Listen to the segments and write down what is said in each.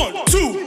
One, two,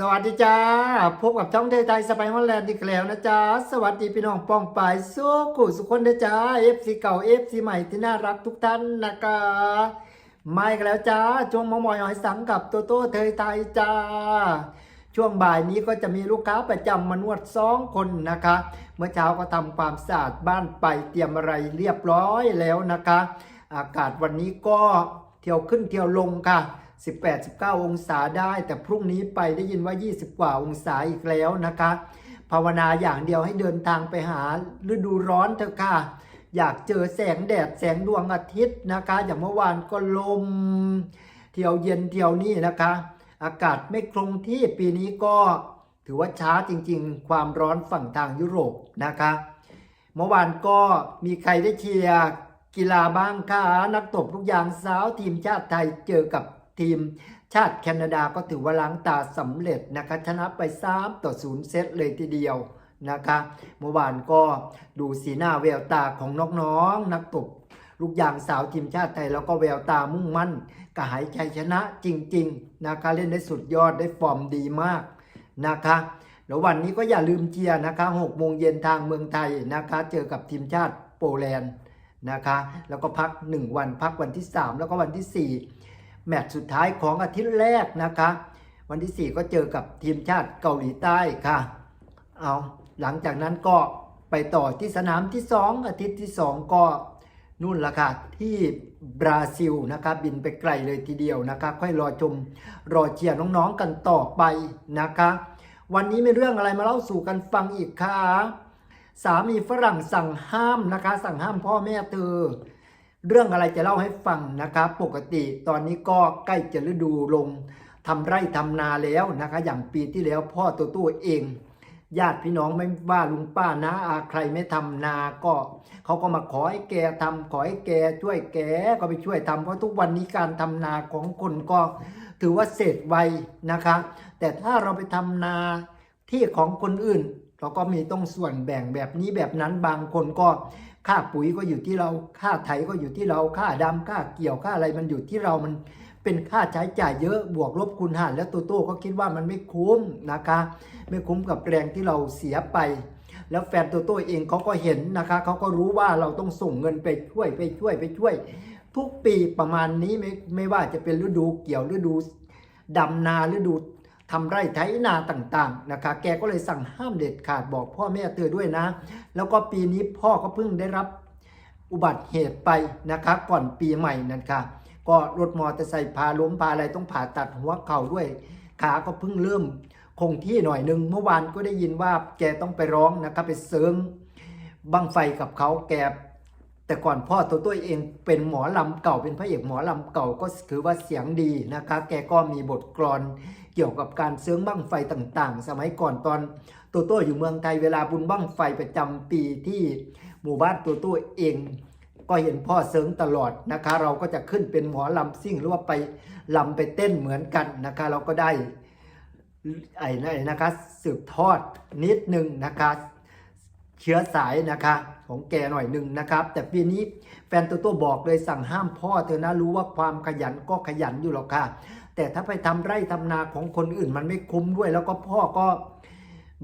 สวัสดีจ้า พบกับช่องเทไทยสไปฮอลแลนด์อีกแล้วนะจ๊ะสวัสดีพี่น้องป้องปายสู้กูสุขคนนะจ๊ะ FC เก่า FC ใหม่ที่น่ารักทุกท่านนะคะมาอีกแล้วจ้า ช่วงมอมอยหอยสังกับโตโต้เทยไทยจ้า ช่วงบ่ายนี้ก็จะมีลูกค้าประจำมานวดสองคนนะคะ เมื่อเช้าก็ทำความสะอาดบ้านไปเตรียมอะไรเรียบร้อยแล้วนะคะ อากาศวันนี้ก็เที่ยวขึ้นเที่ยวลงค่ะ 18-19 องศาได้ แต่พรุ่งนี้ไปได้ยินว่า 20 กว่าองศาอีกแล้วนะคะ ภาวนาอย่างเดียวให้เดินทางไปหาฤดูร้อนเถอะค่ะ อยากเจอแสงแดดแสงดวงอาทิตย์นะคะ อย่างเมื่อวานก็ลม เที่ยวเย็นเที่ยวนี่นะคะ อากาศไม่คงที่ปีนี้ก็ถือว่าช้าจริงๆ ความร้อนฝั่งทางยุโรปนะคะ เมื่อวานก็มีใครได้เชียร์กีฬาบ้างคะนักตบลูกยางสาวทีมชาติไทยเจอกับ ทีมชาติแคนาดาก็ถือว่าล้างตาสำเร็จนะคะชนะไป3ต่อ0เซตเลยทีเดียวนะคะเมื่อวานก็ดูสีหน้าแววตาของน้องๆนักตบลูกยางสาวทีมชาติไทยแล้วก็แววตามุ่งมั่นกระหายชัยชนะจริงๆนะคะเล่นได้สุดยอดได้ฟอร์มดีมากนะคะแล้ววันนี้ก็อย่าลืมเชียร์นะคะ6โมงเย็นทางเมืองไทยนะคะเจอกับทีมชาติโปแลนด์นะคะแล้วก็พัก 1 วันพักวันที่ 3 แล้วก็วันที่ 4 แมตช์สุดท้ายของอาทิตย์แรกนะคะ วันที่ 4 ก็เจอกับทีมชาติเกาหลีใต้ค่ะเอาหลังจากนั้นก็ไปต่อที่สนามที่ 2 อาทิตย์ที่ 2 ก็นู่นละค่ะที่บราซิลนะคะบินไปไกลเลยทีเดียวนะคะค่อยรอชมรอเชียร์น้องๆกันต่อไปนะคะ วันนี้มีเรื่องอะไรมาเล่าสู่กันฟังอีกค่ะสามีฝรั่งสั่งห้ามนะคะ สั่งห้ามพ่อแม่เธอ เรื่องอะไรจะเล่าให้ฟังนะคะปกติตอนนี้ก็ใกล้จะฤดูลงทำไร่ทำนาแล้วนะคะอย่างปีที่แล้วพ่อตัวตัวเอง ญาติพี่น้องไม่ว่าลุงป้านะอาใครไม่ทำนาก็เขาก็มาขอให้แกทำขอให้แกช่วยแกก็ไปช่วยทำเพราะทุกวันนี้การทำนาของคนก็ถือว่าเสร็จไวนะคะ แต่ถ้าเราไปทำนาที่ของคนอื่น เราก็มีต้องส่วนแบ่งแบบนี้แบบนั้นบางคนก็ ค่าปุ๋ยก็อยู่ที่เรา ค่าไถก็อยู่ที่เรา ค่าดำค่าเกี่ยวค่าอะไรมันอยู่ที่เรา มันเป็นค่าใช้จ่ายเยอะบวกลบคูณหาร แล้วตัวโต้ก็คิดว่ามันไม่คุ้มนะคะ ไม่คุ้มกับแรงที่เราเสียไป แล้วแฟนตัวโต้เองเขาก็เห็นนะคะเขาก็รู้ว่าเราต้องส่งเงินไปช่วยไปช่วยไปช่วย ทุกปีประมาณนี้ไม่ไม่ว่าจะเป็นฤดูเกี่ยวฤดูดำนาฤดู ทำไร่ไถนาต่างๆนะคะ แกก็เลยสั่งห้ามเด็ดขาดบอกพ่อแม่เธอนด้วยนะ แล้วก็ปีนี้พ่อก็เพิ่งได้รับอุบัติเหตุไปนะคะ ก่อนปีใหม่นั่นค่ะ ก็รถมอเตอร์ไซค์พาล้มพาอะไรต้องผ่าตัดหัวเข่าด้วย ขาก็เพิ่งเริ่มคงที่หน่อยหนึ่งเมื่อวานก็ได้ยินว่าแกต้องไปร้องนะครับไปเสริงบังไฟกับเขาแก แต่ก่อนพ่อตัวตัวเองเป็นหมอลำเก่าเป็นพระเอกหมอลำเก่าก็ถือว่าเสียงดีนะคะ แกก็มีบทกลอนเกี่ยวกับการเสริงบั้งไฟต่างๆ สมัยก่อนตอนตัวตัวอยู่เมืองไทยเวลาบุญบั้งไฟประจำปีที่หมู่บ้านตัวตัวเอง ก็เห็นพ่อเสริงตลอดนะคะ เราก็จะขึ้นเป็นหมอลำซิ่งหรือว่าไปลำไปเต้นเหมือนกันนะคะ เราก็ได้ไอ้นั่นนะคะสืบทอดนิดนึงนะคะ เชื้อสายนะคะ ของแกหน่อยหนึ่งนะครับ แต่ปีนี้แฟนตัวตัวบอกเลยสั่งห้ามพ่อเธอนะรู้ว่าความขยันก็ขยันอยู่หรอกค่ะ แต่ถ้าไปทำไร่ทำนาของคนอื่นมันไม่คุ้มด้วย แล้วก็พ่อก็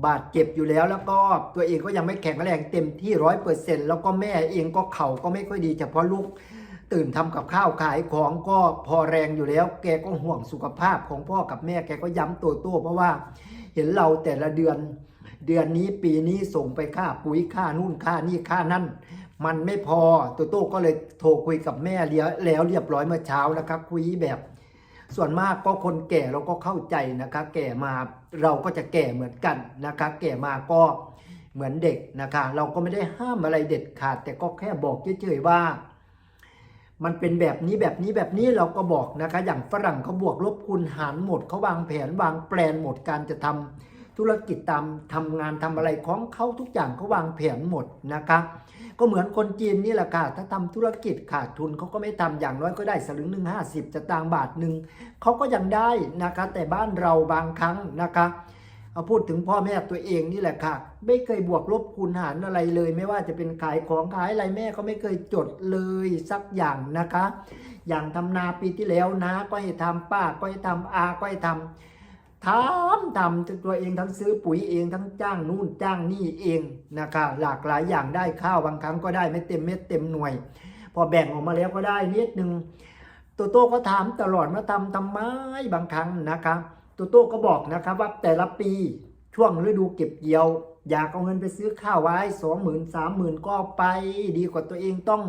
บาดเจ็บอยู่แล้วแล้วก็ตัวเองก็ยังไม่แข็งแรงเต็มที่ร้อยเปอร์เซ็นต์แล้วก็แม่เองก็เข่าก็ไม่ค่อยดีเฉพาะลูกตื่นทำกับข้าวขายของก็พอแรงอยู่แล้ว แกก็ห่วงสุขภาพของพ่อกับแม่แกก็ย้ำตัวโต้เพราะว่าเห็นเราแต่ละเดือน เดือนนี้ปีนี้ส่งไปค่าปุ๋ยค่านู่นค่านี่ค่านั่น มันไม่พอตัวโต้ก็เลยโทรคุยกับแม่เลี้ยแล้วเรียบร้อยเมื่อเช้านะครับ คุยแบบ ส่วนมากก็คนแก่เราก็เข้าใจนะคะ แก่มาเราก็จะแก่เหมือนกันนะคะ แก่มาก็เหมือนเด็กนะคะ เราก็ไม่ได้ห้ามอะไรเด็ดขาด แต่ก็แค่บอกเฉยๆว่า มันเป็นแบบนี้แบบนี้แบบนี้เราก็บอกนะคะ อย่างฝรั่งเขาบวกลบคูณหารหมดเขาวางแผนวางแปลนหมดการจะทำ ธุรกิจตามทำงานทำอะไรของเขาทุกอย่างเขาวางแผนหมดนะคะก็เหมือนคนจีนนี่แหละค่ะ ถ้าทำธุรกิจขาดทุนเขาก็ไม่ทำอย่างน้อยก็ได้สลึงหนึ่งห้าสิบจะตางบาทหนึ่งเขาก็ยังได้นะคะ แต่บ้านเราบางครั้งนะคะเอาพูดถึงพ่อแม่ตัวเองนี่แหละค่ะ ไม่เคยบวกลบคูณหารอะไรเลย ไม่ว่าจะเป็นขายของขายอะไรแม่ก็ไม่เคยจดเลยสักอย่างนะคะ อย่างทำนาปีที่แล้วนะก็ให้ทำป้าก็ให้ทำอาก็ให้ทำ ทำทำตัวเองทั้งซื้อปุ๋ยเองทั้งจ้างนู่นจ้างนี่เองนะคะหลากหลายอย่างได้ข้าวบางครั้งก็ได้ไม่เต็มเม็ดเต็มหน่วย พอแบ่งออกมาแล้วก็ได้นิดนึงโตโต้ก็ถามตลอดว่าทำทำไมบางครั้งนะคะโตโต้ก็บอกนะครับว่าแต่ละปีช่วงฤดูเก็บเกี่ยว อยากเอาเงินไปซื้อข้าวไว้สองหมื่นสามหมื่นก็ไป ดีกว่าตัวเองต้อง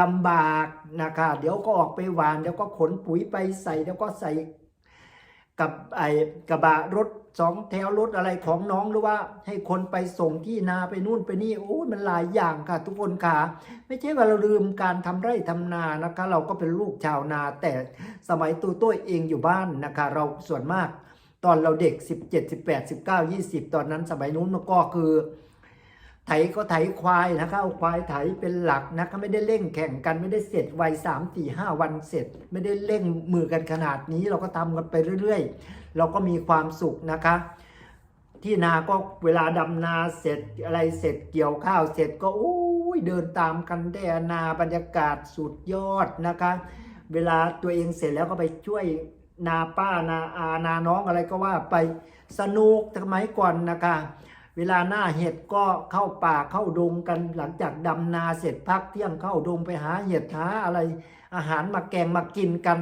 ลำบากนะคะเดี๋ยวก็ออกไปหวานเดี๋ยวก็ขนปุ๋ยไปใส่เดี๋ยวก็ใส่ กับไอ้กระบะรถสองแถวรถอะไรของน้องหรือว่า ให้คนไปส่งที่นาไปนู่นไปนี่โอ้ยมันหลายอย่างค่ะ ทุกคนค่ะ ไม่ใช่ว่าเราลืมการทำไร่ทำนานะคะ เราก็เป็นลูกชาวนาแต่สมัยตัวตัวเองอยู่บ้านนะคะ เราส่วนมาก ตอนเราเด็ก 17 18 19 20 ตอนนั้นสมัยนู้นมันก็คือ ไถก็ไถควายนะคะเอาควายไถเป็นหลักนะคะไม่ได้เร่งแข่งกันไม่ได้เสร็จไวสามสี่ห้าวันเสร็จ ไม่ได้เร่งมือกันขนาดนี้เราก็ทำกันไปเรื่อยๆ เราก็มีความสุขนะคะ ที่นาก็เวลาดำนาเสร็จอะไรเสร็จเกี่ยวข้าวเสร็จก็อู้ยเดินตามกันแดนาบรรยากาศสุดยอดนะคะ เวลาตัวเองเสร็จแล้วก็ไปช่วยนาป้านาอานาน้องอะไรก็ว่าไปสนุกสมัยก่อนนะคะ เวลาหน้าเห็ดก็เข้าป่าเข้าดงกันหลังจากดำนาเสร็จพักเที่ยงเข้าดงไปหาเห็ดหาอะไรอาหารมาแกงมากินกัน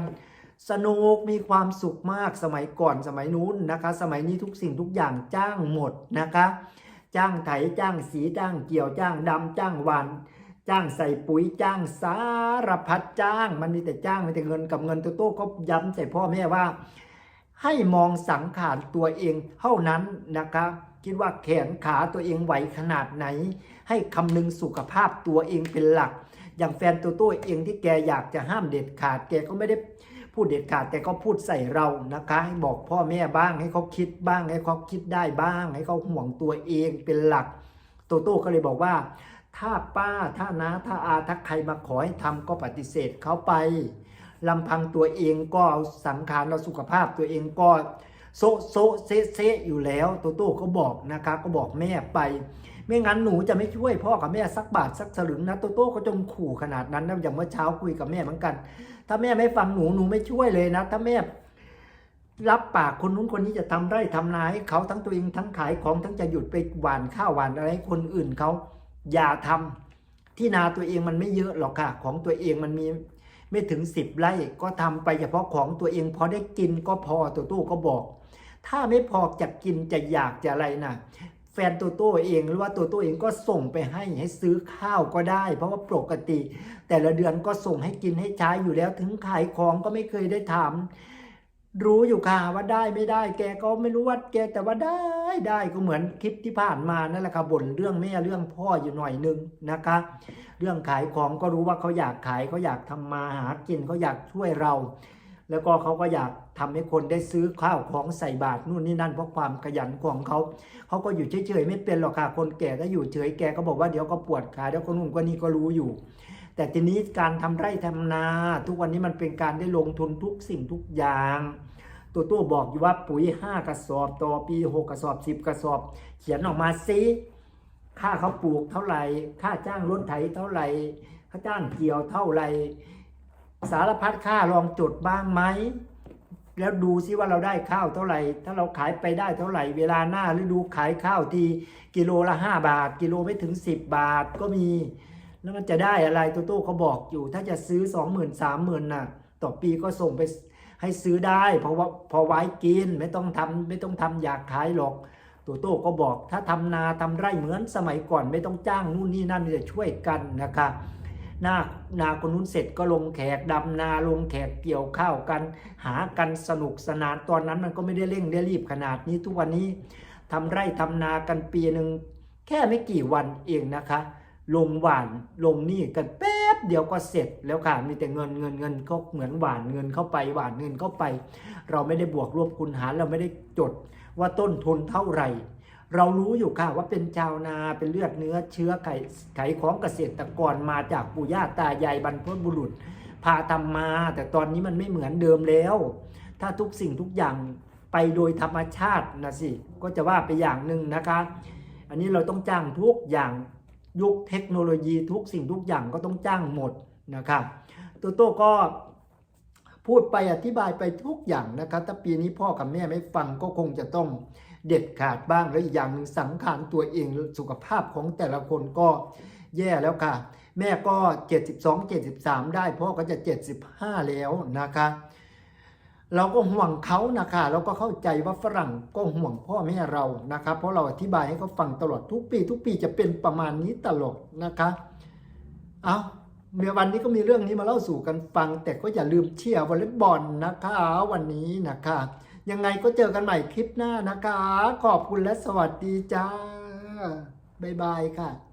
สนุกมีความสุขมากสมัยก่อนสมัยนู้นนะคะ สมัยนี้ทุกสิ่งทุกอย่างจ้างหมดนะคะ จ้างไถจ้างสีจ้างเกี่ยวจ้างดำจ้างหวานจ้างใส่ปุ๋ยจ้างสารพัดจ้าง มันมีแต่จ้างมีแต่เงินกับเงินตัวโต้ก็ย้ำใส่พ่อแม่ว่า ให้มองสังขารตัวเองเท่านั้นนะคะ คิดว่าแขนขาตัวเองไหวขนาดไหน ให้คำนึงสุขภาพตัวเองเป็นหลัก อย่างแฟนตัวโต้เองที่แกอยากจะห้ามเด็ดขาด แกก็ไม่ได้พูดเด็ดขาดแต่ก็พูดใส่เรานะคะให้บอกพ่อแม่บ้างให้เขาคิดบ้างให้เขาคิดได้บ้าง ให้เขาห่วงตัวเองเป็นหลักโตโต้ก็เลยบอกว่า ถ้าป้าถ้านาถ้าอาถ้าใครมาขอให้ทำก็ปฏิเสธเขาไปลำพังตัวเองก็เอาสังขารเราสุขภาพตัวเองก็ โซโซเซเซอยู่แล้วโตโต้ก็บอกนะคะก็บอกแม่ไป ไม่งั้นหนูจะไม่ช่วยพ่อกับแม่สักบาทสักสลึงนะโตโต้ก็จงขู่ขนาดนั้นนะอย่างเมื่อเช้าคุยกับแม่เหมือนกัน ถ้าแม่ไม่ฟังหนูหนูไม่ช่วยเลยนะ ถ้าแม่รับปากคนนู้นคนนี้จะทำไร่ทำนาให้เขาทั้งตัวเองทั้งขายของทั้งจะหยุดไปหว่านข้าวหว่านอะไรให้คนอื่นเขาอย่าทำที่นาตัวเองมันไม่เยอะหรอกค่ะ ของตัวเองมันมี ไม่ถึงสิบไร่ก็ทำไปเฉพาะของตัวเองพอได้กินก็พอตัวตู้ก็บอก ถ้าไม่พอจะกินจะอยากจะอะไรนะแฟนตัวโต้เองหรือว่าตัวโต้เองก็ส่งไปให้ให้ซื้อข้าวก็ได้ เพราะว่าปกติ แต่ละเดือนก็ส่งให้กินให้ใช้อยู่แล้วถึงขายของก็ไม่เคยได้ถาม รู้อยู่ค่ะว่าได้ไม่ได้ แกก็ไม่รู้ว่าแกแต่ว่าได้ได้ก็เหมือนคลิปที่ผ่านมานั่นแหละค่ะบ่นเรื่องแม่เรื่องพ่ออยู่หน่อยนึงนะคะ เรื่องขายของก็รู้ว่าเขาอยากขายเขาอยากทำมาหากินเขาอยากช่วยเรา แล้วก็เขาก็อยากทำให้คนได้ซื้อข้าวของใส่บาตรนู่นนี่นั่นเพราะความขยันของเขาเขาก็อยู่เฉยๆไม่เป็นหรอกค่ะคนแก่ก็อยู่เฉยแกก็บอกว่าเดี๋ยวก็ปวดขาเดี๋ยวคนนู่นคนนี้ก็รู้อยู่แต่ทีนี้การทำไร่ทำนา ทุกวันนี้มันเป็นการได้ลงทุนทุกสิ่งทุกอย่าง ตัวตัวบอกอยู่ว่าปุ๋ย 5 กระสอบต่อปี 6 กระสอบ 10 กระสอบ เขียนออกมาซิค่าเขาปลูกเท่าไหร่ ค่าจ้างรถไถเท่าไหร่ ค่าจ้างเกี่ยวเท่าไหร่ สารพัดค่าลองจดบ้างไหม แล้วดูซิว่าเราได้ข้าวเท่าไหร่ ถ้าเราขายไปได้เท่าไหร่ เวลาหน้าฤดูขายข้าวทีกิโลละ 5 บาท กิโลไม่ถึง 10 บาทก็มี แล้วมันจะได้อะไรโตโต้เขาบอกอยู่ ถ้าจะซื้อ 20,000 30,000น่ะ ต่อปีก็ส่งไป ให้ซื้อได้เพราะว่าพอไว้กินไม่ต้องทำไม่ต้องทำอยากขายหรอกโตโต้ก็บอกถ้าทำนาทำไร่เหมือนสมัยก่อนไม่ต้องจ้างนู่นนี่นั่นจะช่วยกันนะคะหน้านาคนนู้นเสร็จก็ลงแขกดำนาลงแขกเกี่ยวข้าวกัน หากันสนุกสนานตอนนั้นมันก็ไม่ได้เร่งได้รีบขนาดนี้ทุกวันนี้ทำไร่ทำนากันปีหนึ่งแค่ไม่กี่วันเองนะคะ ลงหวานลงนี่กันแป๊บเดียวก็เสร็จแล้วค่ะมีแต่เงินเงินเงินก็เหมือนหวานเงินเข้าไปหวานเงินเข้าไป เราไม่ได้บวกรวบคูณหารเราไม่ได้จดว่าต้นทุนเท่าไหร่ เรารู้อยู่ค่ะว่าเป็นชาวนาเป็นเลือดเนื้อเชื้อไขไขของเกษตรกรมาจากปู่ย่าตายายบรรพบุรุษ พาทำมา แต่ตอนนี้มันไม่เหมือนเดิมแล้ว ถ้าทุกสิ่งทุกอย่างไปโดยธรรมชาตินะสิก็จะว่าไปอย่างหนึ่งนะคะ อันนี้เราต้องจ้างทุกอย่าง ยุคเทคโนโลยีทุกสิ่งทุกอย่างก็ต้องจ้างหมดนะครับโตโต้ก็พูดไปอธิบายไปทุกอย่างนะครับ ถ้าปีนี้พ่อกับแม่ไม่ฟังก็คงจะต้องเด็ดขาดบ้างแล้วอีกอย่างหนึ่งสังขารตัวเองสุขภาพของแต่ละคนก็แย่แล้วค่ะ แม่ก็ 72 73 ได้พ่อก็จะ 75 แล้วนะคะ เราก็ห่วงเขานะคะเราก็เข้าใจว่าฝรั่งก็ห่วงพ่อแม่เรานะครับ เพราะเราอธิบายให้เขาฟังตลอดทุกปี ทุกปีจะเป็นประมาณนี้ตลอดนะคะเอาเมื่อวันนี้ก็มีเรื่องนี้มาเล่าสู่กันฟัง แต่ก็อย่าลืมเชียร์วอลเลย์บอลนะคะ วันนี้นะคะ ยังไงก็เจอกันใหม่คลิปหน้านะคะ ขอบคุณและสวัสดีจ้าบ๊ายบายค่ะ